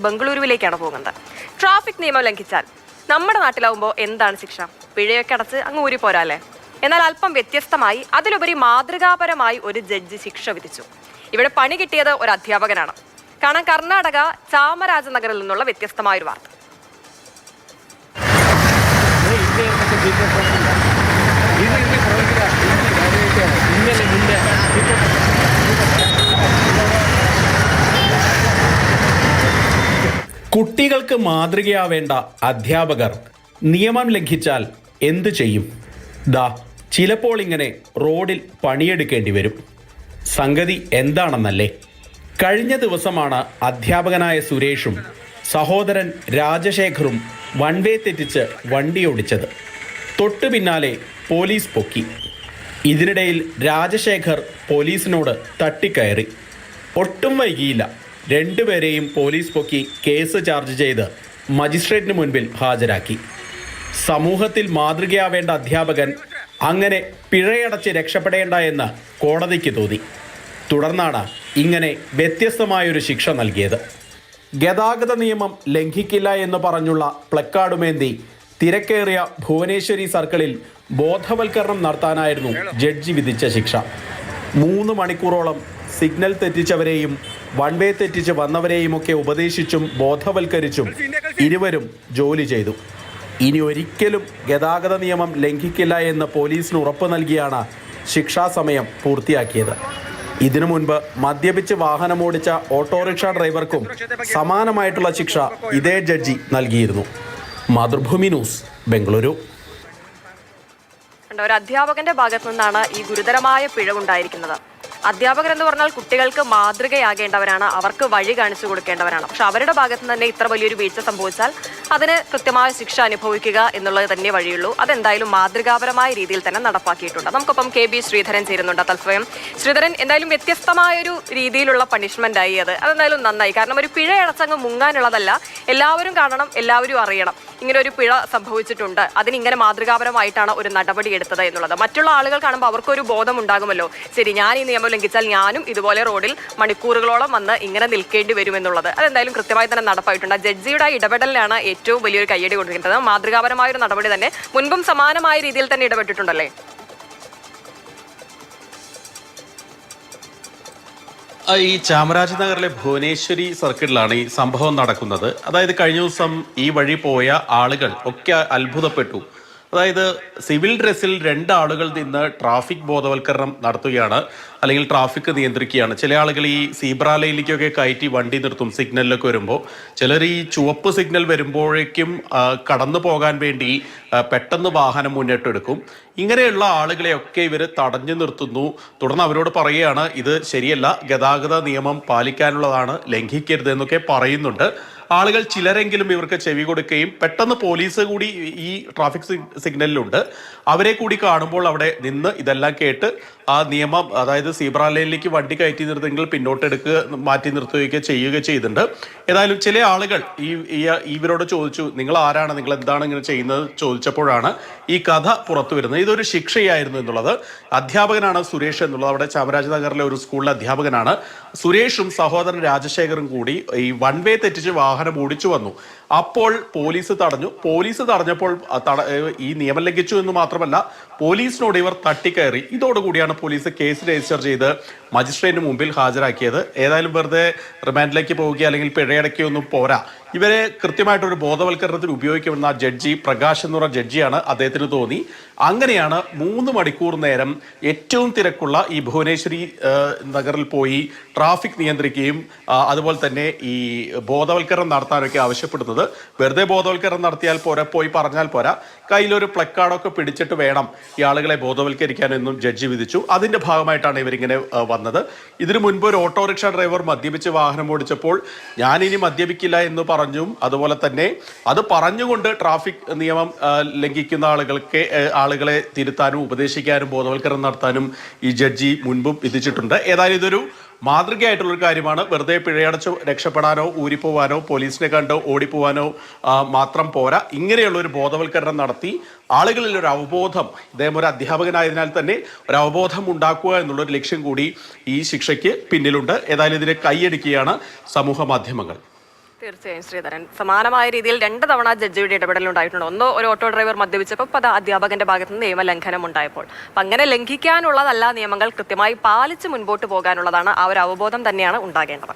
ബംഗളൂരുവിലേക്കാണ് പോകുന്നത് ട്രാഫിക് നിയമം ലംഘിച്ചാൽ നമ്മുടെ നാട്ടിലാവുമ്പോൾ എന്താണ് ശിക്ഷ പിഴയൊക്കെ അടച്ച് അങ്ങ് ഊരി പോരാല്ലേ എന്നാൽ അല്പം വ്യത്യസ്തമായി അതിലുപരി മാതൃകാപരമായി ഒരു ജഡ്ജി ശിക്ഷ വിധിച്ചു ഇവിടെ പണി കിട്ടിയത് ഒരു അധ്യാപകനാണ് കാരണം കർണാടക ചാമരാജനഗറിൽ നിന്നുള്ള വ്യത്യസ്തമായൊരു വാർത്ത മുന്നേ കുട്ടികൾക്ക് മാതൃകയാവേണ്ട അധ്യാപകർ നിയമം ലംഘിച്ചാൽ എന്ത് ചെയ്യും? ദാ ചിലപ്പോൾ ഇങ്ങനെ റോഡിൽ പണിയെടുക്കേണ്ടി വരും. സംഗതി എന്താണെന്നല്ലേ? കഴിഞ്ഞ ദിവസമാണ് അധ്യാപകനായ സുരേഷും സഹോദരൻ രാജശേഖറും വൺവേ തെറ്റിച്ച് വണ്ടിയോടിച്ചത് തൊട്ടു പിന്നാലെ പോലീസ് പൊക്കി. ഇതിനിടയിൽ രാജശേഖർ പോലീസിനോട് തട്ടിക്കയറി. ഒട്ടും വൈകിയില്ല. രണ്ടുപേരെയും പോലീസ് പൊക്കി കേസ് ചാർജ് ചെയ്ത് മജിസ്ട്രേറ്റിന് മുൻപിൽ ഹാജരാക്കി. സമൂഹത്തിൽ മാതൃകയാവേണ്ട അധ്യാപകൻ അങ്ങനെ പിഴയടച്ച് രക്ഷപ്പെടേണ്ട എന്ന് കോടതിക്ക് തോന്നി. തുടർന്നാണ് ഇങ്ങനെ വ്യത്യസ്തമായൊരു ശിക്ഷ നൽകിയത്. ഗതാഗത നിയമം ലംഘിക്കില്ല എന്ന് പറഞ്ഞുള്ള പ്ലക്കാർഡുമേന്തി തിരക്കേറിയ ഭുവനേശ്വരി സർക്കിളിൽ ബോധവൽക്കരണം നടത്താനായിരുന്നു ജഡ്ജി വിധിച്ച ശിക്ഷ. മൂന്ന് മണിക്കൂറോളം സിഗ്നൽ തെറ്റിച്ചവരെയും വൺ വേ തെറ്റിച്ച് വന്നവരെയുമൊക്കെ ഉപദേശിച്ചും ബോധവൽക്കരിച്ചും ഇരുവരും ജോലി ചെയ്തു. ഇനി ഒരിക്കലും ഗതാഗത നിയമം ലംഘിക്കില്ല എന്ന് പോലീസിന് ഉറപ്പ് നൽകിയാണ് ശിക്ഷാസമയം പൂർത്തിയാക്കിയത്. ഇതിനു മുൻപ് മദ്യപിച്ച് വാഹനമോടിച്ച ഓട്ടോറിക്ഷ ഡ്രൈവർക്കും സമാനമായിട്ടുള്ള ശിക്ഷ ഇതേ ജഡ്ജി നൽകിയിരുന്നു. മാതൃഭൂമി ന്യൂസ് ബംഗളൂരു. ഒരു അധ്യാപകന്റെ ഭാഗത്തു നിന്നാണ് ഈ ഗുരുതരമായ പിഴവുണ്ടായിരിക്കുന്നത്. അധ്യാപകർ എന്ന് പറഞ്ഞാൽ കുട്ടികൾക്ക് മാതൃകയാകേണ്ടവരാണ് അവർക്ക് വഴി കാണിച്ചു കൊടുക്കേണ്ടവരാണ്. പക്ഷെ അവരുടെ ഭാഗത്ത് തന്നെ ഇത്ര വലിയൊരു വീഴ്ച സംഭവിച്ചാൽ അതിന് കൃത്യമായ ശിക്ഷ അനുഭവിക്കുക എന്നുള്ളത് തന്നെ വഴിയുള്ളൂ. അതെന്തായാലും മാതൃകാപരമായ രീതിയിൽ തന്നെ നടപ്പാക്കിയിട്ടുണ്ട്. നമുക്കൊപ്പം കെ ബി ശ്രീധരൻ ചേരുന്നുണ്ട് തത്സ്വയം ശ്രീധരൻ എന്തായാലും വ്യത്യസ്തമായൊരു രീതിയിലുള്ള പണിഷ്മെന്റ് ആയി അത്. അതെന്തായാലും നന്നായി. കാരണം ഒരു പിഴയടച്ചങ്ങ് മുങ്ങാനുള്ളതല്ല. എല്ലാവരും കാണണം എല്ലാവരും അറിയണം. ഇങ്ങനെ ഒരു പിഴ സംഭവിച്ചിട്ടുണ്ട്. അതിന് ഇങ്ങനെ മാതൃകാപരമായിട്ടാണ് ഒരു നടപടി എടുത്തത് എന്നുള്ളത്. മറ്റുള്ള ആളുകൾ കാണുമ്പോൾ അവർക്കൊരു ബോധം ഉണ്ടാകുമല്ലോ ശരി ഞാൻ ഈ നിയമം ലംഘിച്ചാൽ ഞാനും ഇതുപോലെ റോഡിൽ മണിക്കൂറുകളോളം വന്ന് ഇങ്ങനെ നിൽക്കേണ്ടി വരുമെന്നുള്ളത് അതെന്തായാലും കൃത്യമായി തന്നെ നടപ്പായിട്ടുണ്ട്. ജഡ്ജിയുടെ ആ ഇടപെടലിനാണ് ഏറ്റവും വലിയൊരു കയ്യടി കൊടുക്കുന്നത് മാതൃകാപരമായ ഒരു നടപടി തന്നെ മുൻപും സമാനമായ രീതിയിൽ തന്നെ ഇടപെട്ടിട്ടുണ്ടല്ലേ? ഈ ചാമരാജനഗറിലെ ഭുവനേശ്വരി സർക്കിളിലാണ് ഈ സംഭവം നടക്കുന്നത്. അതായത് കഴിഞ്ഞ ദിവസം ഈ വഴി പോയ ആളുകൾ ഒക്കെ അത്ഭുതപ്പെട്ടു. അതായത് സിവിൽ ഡ്രസ്സിൽ രണ്ടാളുകൾ നിന്ന് ട്രാഫിക് ബോധവൽക്കരണം നടത്തുകയാണ് അല്ലെങ്കിൽ ട്രാഫിക് നിയന്ത്രിക്കുകയാണ്. ചില ആളുകൾ ഈ സീബ്ര ലൈനിലേക്കൊക്കെ കയറ്റി വണ്ടി നിർത്തും സിഗ്നലിലൊക്കെ വരുമ്പോൾ ചിലർ ഈ ചുവപ്പ് സിഗ്നൽ വരുമ്പോഴേക്കും കടന്നു പോകാൻ വേണ്ടി പെട്ടെന്ന് വാഹനം മുന്നിട്ടെടുക്കും ഇങ്ങനെയുള്ള ആളുകളെയൊക്കെ ഇവർ തടഞ്ഞു നിർത്തുന്നു. തുടർന്ന് അവരോട് പറയുകയാണ് ഇത് ശരിയല്ല ഗതാഗത നിയമം പാലിക്കാനുള്ളതാണ് ലംഘിക്കരുത് എന്നൊക്കെ പറയുന്നുണ്ട്. ആളുകൾ ചിലരെങ്കിലും ഇവർക്ക് ചെവി കൊടുക്കുകയും പെട്ടെന്ന് പോലീസ് കൂടി ഈ ട്രാഫിക് സിഗ്നലിലുണ്ട്. അവരെ കൂടി കാണുമ്പോൾ അവിടെ നിന്ന് ഇതെല്ലാം കേട്ട് ആ നിയമം അതായത് സീബ്ര ലൈനിലേക്ക് വണ്ടി കയറ്റി നിർത്തുമെങ്കിൽ പിന്നോട്ടെടുക്കുക മാറ്റി നിർത്തുകയൊക്കെ ചെയ്യുക ചെയ്തിട്ടുണ്ട്. ഏതായാലും ചില ആളുകൾ ഈ ഇവരോട് ചോദിച്ചു നിങ്ങൾ ആരാണ്? നിങ്ങൾ എന്താണ് ഇങ്ങനെ ചെയ്യുന്നത്? ചോദിച്ചപ്പോഴാണ് ഈ കഥ പുറത്തു വരുന്നത്. ഇതൊരു ശിക്ഷയായിരുന്നു എന്നുള്ളത്. അധ്യാപകനാണ് സുരേഷ് എന്നുള്ളത്. അവിടെ ചാമരാജനഗറിലെ ഒരു സ്കൂളിലെ അധ്യാപകനാണ്. സുരേഷും സഹോദരൻ രാജശേഖറും കൂടി ഈ വൺ വേ തെറ്റിച്ച് വാഹനം ഓടിച്ചു വന്നു. അപ്പോൾ പോലീസ് തടഞ്ഞു. പോലീസ് തടഞ്ഞപ്പോൾ ഈ നിയമം ലംഘിച്ചു എന്ന് മാത്രമല്ല പോലീസിനോട് ഇവർ തട്ടിക്കയറി. ഇതോടുകൂടിയാണ് പോലീസ് കേസ് രജിസ്റ്റർ ചെയ്ത് മജിസ്ട്രേറ്റിന് മുമ്പിൽ ഹാജരാക്കിയത്. ഏതായാലും വെറുതെ റിമാൻഡിലേക്ക് പോവുക അല്ലെങ്കിൽ പിഴയടക്കുകയൊന്നും പോരാ. ഇവരെ കൃത്യമായിട്ടൊരു ബോധവൽക്കരണത്തിന് ഉപയോഗിക്കുമെന്ന ജഡ്ജി പ്രകാശ് എന്ന് പറഞ്ഞ ജഡ്ജിയാണ് അദ്ദേഹത്തിന് തോന്നി. അങ്ങനെയാണ് മൂന്ന് മണിക്കൂർ നേരം ഏറ്റവും തിരക്കുള്ള ഈ ഭുവനേശ്വരി നഗറിൽ പോയി ട്രാഫിക് നിയന്ത്രിക്കുകയും അതുപോലെ തന്നെ ഈ ബോധവൽക്കരണം നടത്താനൊക്കെ ആവശ്യപ്പെടുന്നത്. വെറുതെ ബോധവൽക്കരണം നടത്തിയാൽ പോരാ പോയി പറഞ്ഞാൽ പോരാ. കയ്യിലൊരു പ്ലക്കാർഡൊക്കെ പിടിച്ചിട്ട് വേണം. ഈ ആളുകളെ ബോധവൽക്കരിക്കാനെന്നും ജഡ്ജി വിധിച്ചു. അതിന്റെ ഭാഗമായിട്ടാണ് ഇവരിങ്ങനെ വന്നത്. ഇതിനു മുൻപ് ഒരു ഓട്ടോറിക്ഷ ഡ്രൈവർ മദ്യപിച്ച് വാഹനം ഓടിച്ചപ്പോൾ ഇനി മദ്യപിക്കില്ല എന്ന് പറഞ്ഞും അതുപോലെ തന്നെ അത് പറഞ്ഞുകൊണ്ട് ട്രാഫിക് നിയമം ലംഘിക്കുന്ന ആളുകൾക്ക് ആളുകളെ തിരുത്താനും ഉപദേശിക്കാനും ബോധവൽക്കരണം നടത്താനും ഈ ജഡ്ജി മുൻപും വിധിച്ചിട്ടുണ്ട്. ഏതായാലും ഇതൊരു മാതൃകയായിട്ടുള്ള ഒരു കാര്യമാണ്. വെറുതെ പിഴയടച്ച് രക്ഷപ്പെടാനോ ഊരിപ്പോവാനോ പോലീസിനെ കണ്ടോ ഓടിപ്പോവാനോ മാത്രം പോരാ. ഇങ്ങനെയുള്ള ഒരു ബോധവൽക്കരണം നടത്തി ആളുകളിൽ ഒരു അവബോധം ഇദ്ദേഹം ഒരു അധ്യാപകനായതിനാൽ തന്നെ ഒരു അവബോധം ഉണ്ടാക്കുക എന്നുള്ളൊരു ലക്ഷ്യം കൂടി ഈ ശിക്ഷയ്ക്ക് പിന്നിലുണ്ട്. ഏതായാലും ഇതിനെ കൈയടിക്കുകയാണ് സമൂഹ മാധ്യമങ്ങൾ. തീർച്ചയായും ശ്രീധരൻ. സമാനമായ രീതിയിൽ രണ്ട് തവണ ജഡ്ജിയുടെ ഇടപെടൽ ഉണ്ടായിട്ടുണ്ട്. ഒന്ന് ഒരു ഓട്ടോ ഡ്രൈവർ മദ്യപിച്ചപ്പോൾ അത് അധ്യാപകന്റെ ഭാഗത്ത് നിന്ന് നിയമലംഘനം ഉണ്ടായപ്പോൾ. അപ്പം അങ്ങനെ ലംഘിക്കാനുള്ളതല്ല നിയമങ്ങൾ കൃത്യമായി പാലിച്ച് മുൻപോട്ട് പോകാനുള്ളതാണ് ആ ഒരു അവബോധം തന്നെയാണ് ഉണ്ടാകേണ്ടത്.